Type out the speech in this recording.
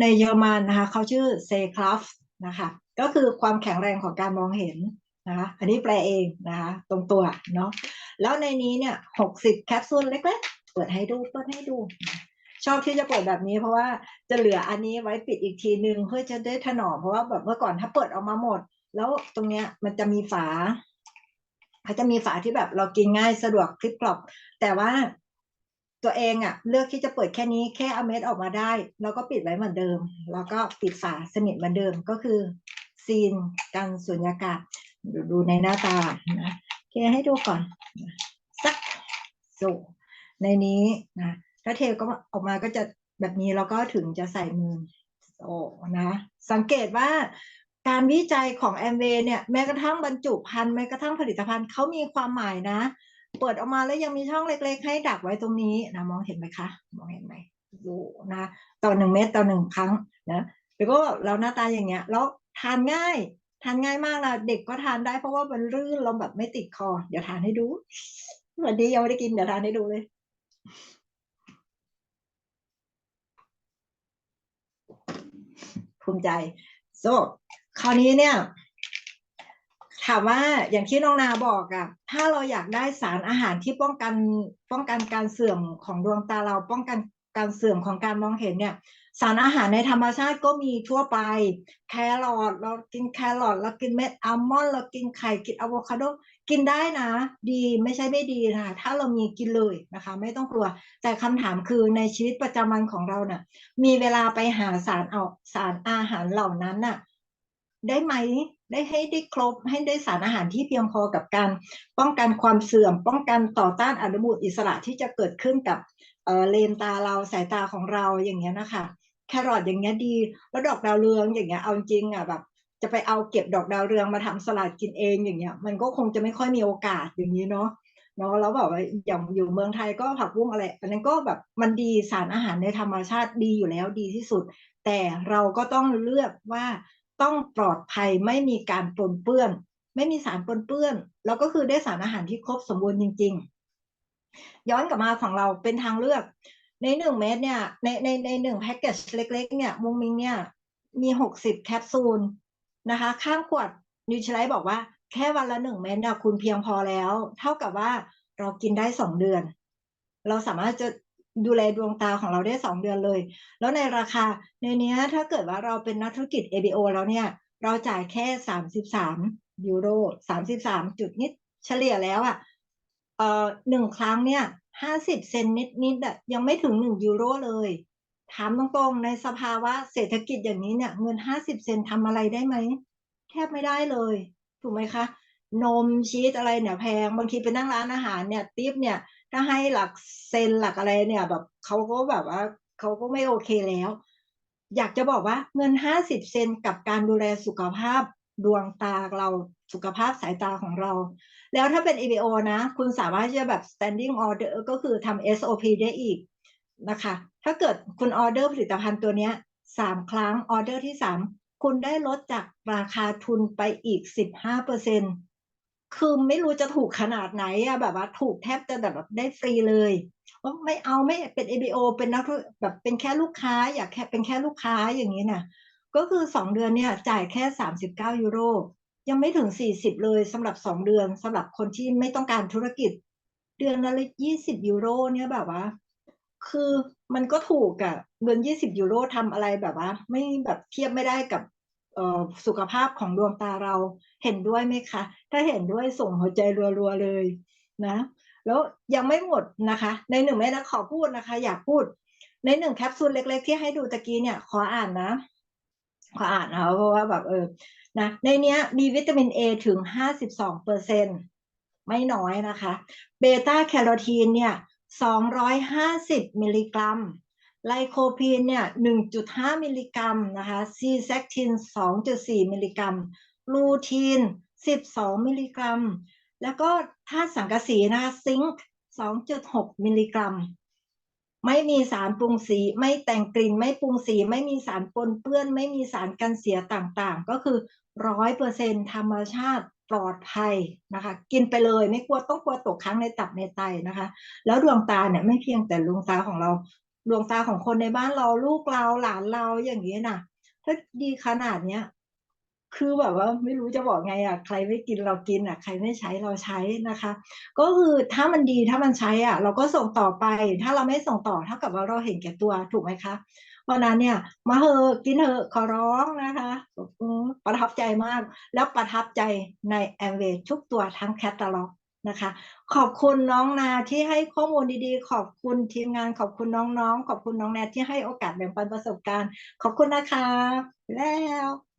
ในเยอรมันนะคะเขาชื่อเซคลัฟนะคะก็คือความแข็งแรงของการมองเห็นนะคะอันนี้แปลเองนะคะตรงตัวเนาะแล้วในนี้เนี่ยหกสิบแคปซูลเล็กๆ เปิดให้ดูเปิดให้ดูชอบที่จะเปิดแบบนี้เพราะว่าจะเหลืออันนี้ไว้ปิดอีกทีนึงเพื่อจะได้ถนอมเพราะว่าแบบเมื่อก่อนถ้าเปิดออกมาหมด แล้วตรงเนี้ยมันจะมีฝาเขาจะมีฝาที่แบบเรากินง่ายสะดวกคลิปกรอบ แต่ว่า ตัวเองอะ่ะเลือกที่จะเปิดแค่นี้แค่เอาเม็ดออกมาได้ แล้วก็ปิดไว้เหมือนเดิม แล้วก็ปิดฝาสนิทเหมือนเดิมก็คือซีนกันสุญญากาศดูดูในหน้าตานะเคให้ดูก่อนสักสูในนี้นะถ้าเทก็ออกมาก็จะแบบนี้แล้วก็ถึงจะใส่มือโอ้นะสังเกตว่าการวิจัยของแอมเวเนี่ยแม้กระทั่งบรรจุภัณฑ์แม้กระทั่งผลิตภัณฑ์เขามีความหมายนะ เปิดออกมาแล้วยังมีช่องเล็ก ๆ ให้ดักไว้ตรงนี้นะมองเห็นไหมคะ มองเห็นไหมดูนะต่อหนึ่งเม็ดต่อหนึ่งครั้งนะแล้วก็เราหน้าตาอย่างเงี้ยแล้วทานง่ายทานง่ายมากนะเด็กก็ทานได้เพราะว่ามันรื่นเราแบบไม่ติดคอ เดี๋ยวทานให้ดูวันนี้ยังไม่ได้กินเดี๋ยวทานให้ดูเลยภูมิใจโซคราวนี้เนี่ย ถามว่าอย่างที่น้องนาบอกอะถ้าเราอยากได้สารอาหารที่ป้องกันป้องกันการเสื่อมของดวงตาเราป้องกันการเสื่อมของการมองเห็นเนี่ยสารอาหารในธรรมชาติก็มีทั่วไป แครอทเรากินแครอทเรากินเม็ดอัลมอนด์เรากินไข่กินอะโวคาโดกินได้นะ ดีไม่ใช่ไม่ดีนะคะถ้าเรามีกินเลยนะคะ ไม่ต้องกลัว แต่คำถามคือในชีวิตประจำวันของเราเนี่ยมีเวลาไปหาสารเอาสารอาหารเหล่านั้นน่ะ ได้ไหมได้ให้ได้ครบให้ได้สารอาหารที่เพียงพอกับการป้องกันความเสื่อม ป้องกันต่อต้านอนุมูลอิสระที่จะเกิดขึ้นกับเออเลนตาเราสายตาของเราอย่างเงี้ยนะคะแครอทอย่างเงี้ยดีแล้วดอกดาวเรืองอย่างเงี้ยเอาจริงอะแบบจะไปเอาเก็บดอกดาวเรืองมาทำสลัดกินเองอย่างเงี้ย มันก็คงจะไม่ค่อยมีโอกาสอย่างนี้เนาะเนาะแล้วแบบว่าอย่างอยู่เมืองไทยก็ผักบุ้งอะไร อันนั้นก็แบบมันดีสารอาหารในธรรมชาติดีอยู่แล้วดีที่สุด แต่เราก็ต้องเลือกว่า ต้องปลอดภัยไม่มีการปนเปื้อน ไม่มีสารปนเปื้อน แล้วก็คือได้สารอาหารที่ครบสมบูรณ์จริง ๆ ย้อนกลับมาของเราเป็นทางเลือก ในหนึ่งเม็ดเนี่ยในในในหนึ่งแพ็กเกจเล็ก ๆ เนี่ยมุงมิงเนี่ยมีหกสิบแคปซูลนะคะ ข้างขวดนิวชไลท์บอกว่าแค่วันละหนึ่งเม็ดนะคุณเพียงพอแล้ว เท่ากับว่าเรากินได้สองเดือน เราสามารถจะ ดูแลดวงตาของเราได้สองเดือนเลย แล้วในราคาในนี้ถ้าเกิดว่าเราเป็นนักธุรกิจ ABO แล้วเนี่ย เราจ่ายแค่สามสิบสามยูโรสามสิบสามจุดนิดเฉลี่ยแล้วอะ่ะเอ่อหนึ่งครั้งเนี่ยห้าสิบเซนนิดนิดอะยังไม่ถึงหนึ่งยูโรเลย ถามตรงๆ ในสภาวะเศรษฐกิจอย่างนี้เนี่ย เงินห้าสิบเซนทำอะไรได้ไหม แทบไม่ได้เลย ถูกไหมคะ นมชีสอะไรเนี่ยแพง บางทีไปนั่งร้านอาหารเนี่ยทิปเนี่ย ถ้าให้หลักเซนหลักอะไรเนี่ย แบบเขาก็แบบว่าเขาก็ไม่โอเคแล้ว อยากจะบอกว่าเงินห้าสิบเซนกับการดูแลสุขภาพดวงตาเราสุขภาพสายตาของเรา แล้วถ้าเป็น EBO นะ คุณสามารถจะแบบ standing order ก็คือทำ SOP ได้อีกนะคะ ถ้าเกิดคุณออเดอร์ผลิตภัณฑ์ตัวนี้สามครั้งออเดอร์ที่สามคุณได้ลดจากราคาทุนไปอีกสิบห้าเปอร์เซ็นต์ คือไม่รู้จะถูกขนาดไหนอะแบบว่าถูกแทบจะแบบได้ฟรีเลยว่าไม่เอาไม่เป็น ABO เป็นนักแบบเป็นแค่ลูกค้า อยากแค่เป็นแค่ลูกค้าอย่างนี้นะก็คือสองเดือนเนี่ยจ่ายแค่สามสิบเก้ายูโรยังไม่ถึงสี่สิบเลยสำหรับสองเดือนสำหรับคนที่ไม่ต้องการธุรกิจ เดือนละยี่สิบยูโรเนี่ยแบบว่า คือมันก็ถูกอะเงินยี่สิบยูโรทำอะไรแบบว่า ไม่แบบเทียบไม่ได้กับ สุขภาพของดวงตาเราเห็นด้วยไหมคะ ถ้าเห็นด้วยส่งหัวใจรัวๆเลยนะ แล้วยังไม่หมดนะคะ ในหนึ่งแม่นะขอพูดนะคะ อยากพูด ในหนึ่งแคปซูลเล็ก ๆ ที่ให้ดูตะกี้เนี่ยขออ่านนะ ขออ่านนะเพราะว่าแบบเออนะในเนี้ยมีวิตามินเอถึงห้าสิบสองเปอร์เซ็นไม่น้อยนะคะ เบต้าแคโรทีนเนี่ยสองร้อยห้าสิบมิลลิกรัม ไลโคพีนเนี่ย 1.5 มิลลิกรัมนะคะซีแซคทิน 2.4 มิลลิกรัม ลูทีน 12 มิลลิกรัม แล้วก็ธาตุสังกะสีนะคะซิงค์ 2.6 มิลลิกรัม ไม่มีสารปรุงสี ไม่แต่งกลิ่น ไม่ปรุงสี ไม่มีสารปนเปื้อน ไม่มีสารกันเสียต่างๆ ก็คือร้อยเปอร์เซ็นธรรมชาติปลอดภัยนะคะ กินไปเลยไม่กลัวต้องกลัวตกค้างในตับในไตนะคะ แล้วดวงตาเนี่ยไม่เพียงแต่ดวงตาของเรา ดวงตาของคนในบ้านเราลูกเราหลานเราอย่างนี้น่ะถ้าดีขนาดเนี้ยคือแบบว่าไม่รู้จะบอกไงอะใครไม่กินเรากินอะ ใครไม่ใช้เราใช้นะคะ ก็คือถ้ามันดีถ้ามันใช้อะ เราก็ส่งต่อไป ถ้าเราไม่ส่งต่อเท่ากับว่าเราเห็นแก่ตัวถูกไหมคะเพราะนั้นเนี่ย มาเหอะกินเหอะขอร้องนะคะประทับใจมาก แล้วประทับใจในแอมเวทุกตัวทั้งแคตตาล็อก นะคะ ขอบคุณน้องนาที่ให้ข้อมูลดีๆ ขอบคุณทีมงานขอบคุณน้องๆ ขอบคุณน้องแนทที่ให้โอกาสแบ่งปันประสบการณ์ ขอบคุณนะคะแล้ว